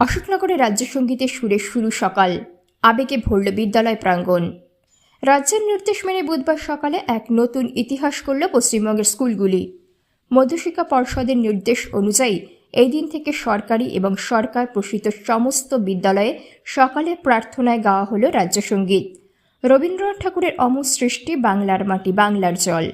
অশোকনগরে রাজ্য সঙ্গীতের সুরে শুরু সকাল। আবেগে ভরল বিদ্যালয় প্রাঙ্গণ। রাজ্যের নির্দেশ মেনে বুধবার সকালে এক নতুন ইতিহাস করল পশ্চিমবঙ্গের স্কুলগুলি। মধ্যশিক্ষা পর্ষদের নির্দেশ অনুযায়ী এই দিন থেকে সরকারি এবং সরকার প্রসূত সমস্ত বিদ্যালয়ে সকালে প্রার্থনায় গাওয়া হলো রাজ্য সংগীত। রবীন্দ্রনাথ ঠাকুরের অমর সৃষ্টি বাংলার মাটি বাংলার জল।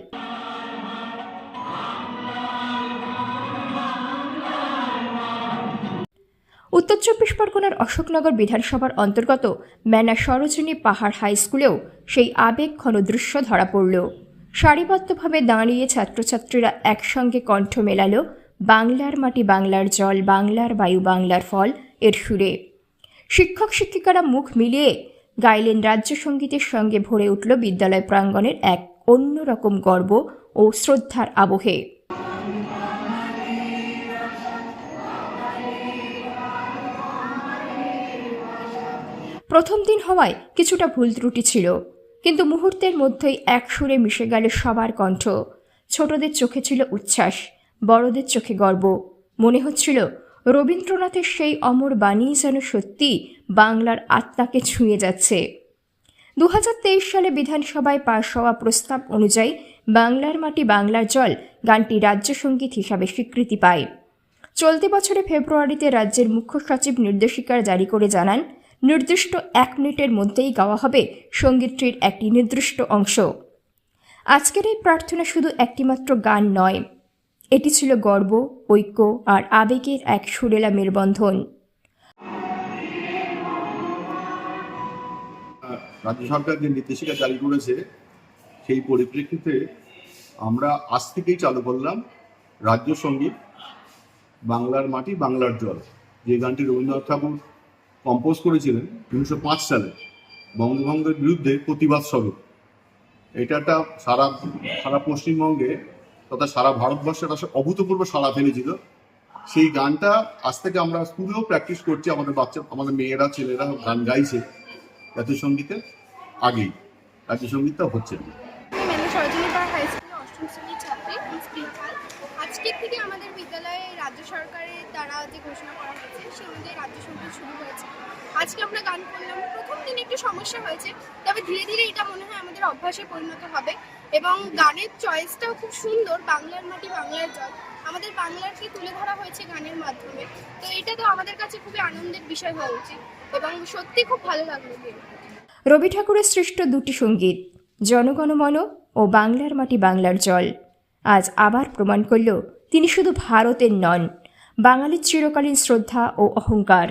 উত্তর চব্বিশ পরগনার অশোকনগর বিধানসভার অন্তর্গত ম্যানা সরোজিনী পাহাড় হাই স্কুলেও সেই আবেগ ঘন দৃশ্য ধরা পড়ল। সারিবদ্ধভাবে দাঁড়িয়ে ছাত্রছাত্রীরা একসঙ্গে কণ্ঠ মেলালো, বাংলার মাটি বাংলার জল, বাংলার বায়ু, বাংলার ফল এর সুরে। শিক্ষক শিক্ষিকারা মুখ মিলিয়ে গাইলেন রাজ্য সঙ্গীতের সঙ্গে ভরে উঠল বিদ্যালয় প্রাঙ্গণের এক অন্যরকম গর্ব ও শ্রদ্ধার আবহে। প্রথম দিন হওয়ায় কিছুটা ভুল ত্রুটি ছিল, কিন্তু মুহূর্তের মধ্যেই এক সুরে মিশে গেল সবার কণ্ঠ। ছোটদের চোখে ছিল উচ্ছ্বাস, বড়দের চোখে গর্ব। মনে হচ্ছিল, রবীন্দ্রনাথের সেই অমর বাণী যেন সত্যি বাংলার আত্মাকে ছুঁয়ে যাচ্ছে। দু হাজার তেইশ সালে বিধানসভায় পাশ হওয়া প্রস্তাব অনুযায়ী বাংলার মাটি বাংলার জল গানটি রাজ্য সংগীত হিসাবে স্বীকৃতি পায়। চলতি বছরে ফেব্রুয়ারিতে রাজ্যের মুখ্য সচিব নির্দেশিকা জারি করে জানান নির্দিষ্ট এক মিনিটের মধ্যেই গাওয়া হবে সঙ্গীতটির একটি নির্দিষ্ট অংশ। আজকের এই প্রার্থনা শুধু একটিমাত্র গান নয়, এটি ছিল গর্ব, ঐক্য আর আবেগের এক সুরেলা মেলবন্ধন রাজ্য সরকার যে নির্দেশিকা জারি করেছে, সেই পরিপ্রেক্ষিতে আমরা আজ থেকেই চালু করলাম রাজ্য সংগীত, বাংলার মাটি, বাংলার জল। যে গানটি রবীন্দ্রনাথ ঠাকুর কম্পোজ করেছিলেন উনিশশো পাঁচ সালে বঙ্গভঙ্গের বিরুদ্ধে প্রতিবাদ স্বরূপ এটা একটা সারা সারা পশ্চিমবঙ্গে তথা সারা ভারতবর্ষে একটা অভূতপূর্ব সারা ফেলেছিল। সেই গানটা আজ থেকে আমরা স্কুলেও প্র্যাকটিস করছি, আমাদের বাচ্চা, আমাদের মেয়েরা, ছেলেরা গান গাইছে জাতীয় সঙ্গীতের আগেই। জাতীয় সঙ্গীতটা হচ্ছে না। আজকের থেকে আমাদের বিদ্যালয়ে রাজ্য সরকারের দ্বারা যে ঘোষণা করা হয়েছে সে অনুযায়ী রাজ্য সংগীত শুরু হয়েছে। আজকে আমরা গান করলাম। প্রথম দিন একটু সমস্যা হয়েছে, তবে ধীরে ধীরে এটা মনে হয় আমাদের অভ্যাসে পরিণত হবে এবং গানের চয়েসটাও খুব সুন্দর, বাংলার মাটি বাংলার জল। আমাদের বাংলাকে তুলে ধরা হয়েছে গানের মাধ্যমে। তো এটা তো আমাদের কাছে খুবই আনন্দের বিষয় হওয়া উচিত এবং সত্যি খুব ভালো লাগল রবি ঠাকুরের সৃষ্ট দুটি সংগীত জনগণমন ও বাংলার মাটি বাংলার জল। আজ আবার প্রমাণ করল তিনি শুধু ভারতের নন বাঙালির চিরকালীন শ্রদ্ধা ও অহংকার।